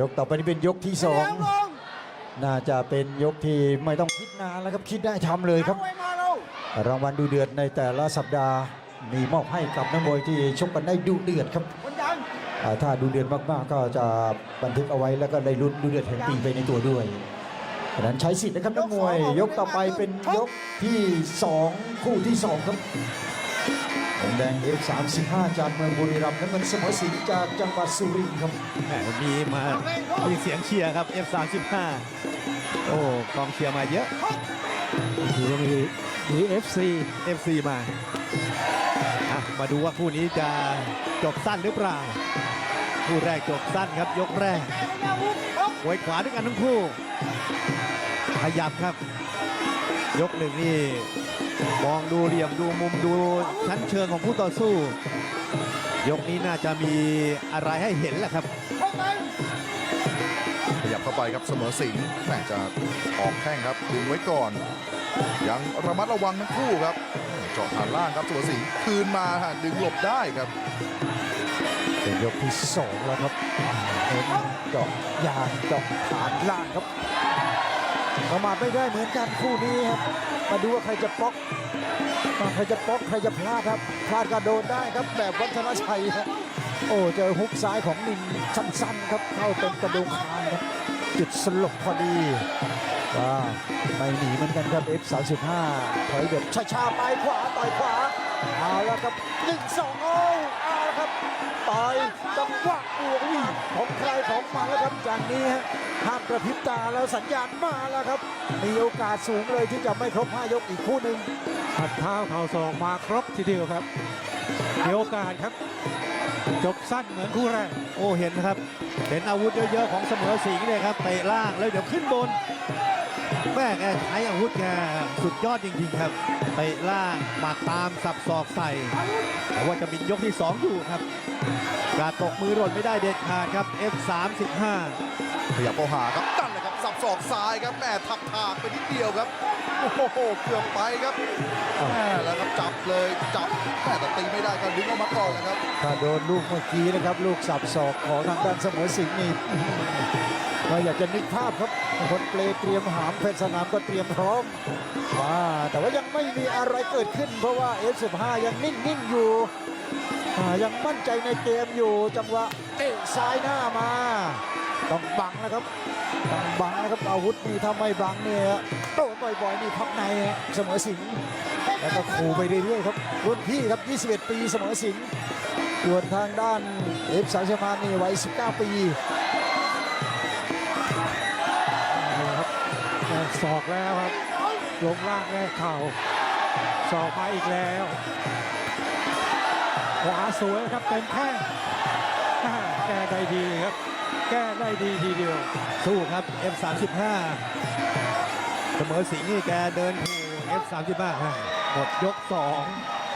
ยกต่อไปนี้เป็นยกที่สองน่าจะเป็นยกที่ไม่ต้องคิดนานแล้วครับคิดได้ทำเลยครับ รางวัลดูเดือดในแต่ละสัปดาห์มีมอบให้กับนักมวยที่ชกกันได้ดูเดือดครับอ่าถ้าดูเดือดมากๆ ก็จะบันทึกเอาไว้แล้วก็ได้ลุ้นดูเดือดแห่งปีไปในตัวด้วยฉะนั้นใช้สิทธิ์นะครับนักมวย ยกต่อไปเป็นยกที่สองคู่ที่ สองครับผมแดง F35 จากเมืองบุรีรัมย์น้ำเงินเสมอสิงห์จากจังหวัดสุรินทร์ครับแหมวันนี้มา มีเสียงเชียร์ครับ F35 โอ้กองเชียร์มาเยอะ ถือว่ามีมี FC FC มาอะมาดูว่าคู่นี้จะจบสั้นหรือเปล่า คู่แรกจบสั้นครับยกแรกไว้ขวาด้วยกันทั้งคู่ ขยับครับ ยกหนึ่งนี่มองดูเหลี่ยมดูมุมดูชั้นเชิงของผู้ต่อสู้ ยกนี้น่าจะมีอะไรให้เห็นแหละครับขยับเข้าไปครับเสมอสิงห์แม่จะออกแข้งครับดึงไว้ก่อน ยังระมัดระวังทั้งคู่ครับเจาะฐานล่างครับเสมอสิงห์คืนมาฮะดึงหลบได้ครับเป็นยกที่สองแล้วครับเน้นเจาะยางเจาะฐานล่างครับ ประมาทไม่ได้เหมือนกันคู่นี้ครับ มาดูว่าใครจะป๊อกใครจะป๊อกใครจะพลาดครับ พลาดก็โดนได้ครับแบบวัฒนชัยครับโอ้เจอฮุกซ้ายของนินสั้นๆครับเข้าเต็มกระดูกคางครับจุดสลบพอดีว้าไม่หนีเหมือนกันครับ F35 ถอยแบบช้าๆไปขวาต่อยขวาเอาแล้วครับหนึ่งสองโอ้เอาแล้วครับต่อยจังหวะบวกว ของใครของมันแล้วครับจากนี้ฮะห้ามกระพริบตาแล้วสัญญาณมาแล้วครับ มีโอกาสสูงเลยที่จะไม่ครบ5ยกอีกคู่หนึ่งผัดเท้าเข่าศอกมาครบทีเดียวครับมีโอกาสครับ จบสั้นเหมือนคู่แรกโอ้เห็นนะครับ เห็นอาวุธเยอะๆของเสมอสิงห์เนี่ยครับเตะล่างแล้วเดี๋ยวขึ้นบน แม่แกใช้อาวุธแกสุดยอดจริงๆครับไปล่างหมัดตามสับศอกใส่แต่ว่าจะมียกที่ 2 อยู่ครับกาตกมือหล่นไม่ได้เด็ดขาดครับ F35 ขยับเข้าหาครับตั้นเลยครับสับศอกซ้ายครับแม่ทักทางไปนิดเดียวครับ โอ้โหเกือบไปครับแม่แล้วครับจับเลยจับแม่แต่ตีไม่ได้ก็ดึงออกมาก่อนเลยครับถ้าโดนลูกเมื่อกี้นะครับ ลูกสับศอกของทางด้านเสมอสิงห์นี่เราอยากจะนึกภาพครับคนเปลเตรียมหามแพทย์สนามก็เตรียมพร้อมมาแต่ว่ายังไม่มีอะไรเกิดขึ้น เพราะว่า F15 ยังนิ่งๆอยู่ยังมั่นใจในเกมอยู่จังหวะเตะซ้ายหน้ามา ต้องบังนะครับต้องบังนะครับอาวุธนี่ถ้าไม่บังเนี่ยโดนบ่อยๆนี่พับในเสมอสิงห์แล้วก็ขู่ไปเรื่อยๆครับรุ่นพี่ครับ 21 ปีเสมอสิงห์ส่วนทางด้านเอฟสายชมานี่วัย 19 ปีแลกศอกแล้วครับลงล่างแลกเข่าศอกมาอีกแล้ว ขวาสวยครับเต็มแข้งแก้ได้ดีครับ แก้ได้ดีทีเดียว สู้ครับ F35 เสมอสิงห์นี่แกเดินขู่ F35 หมดยก2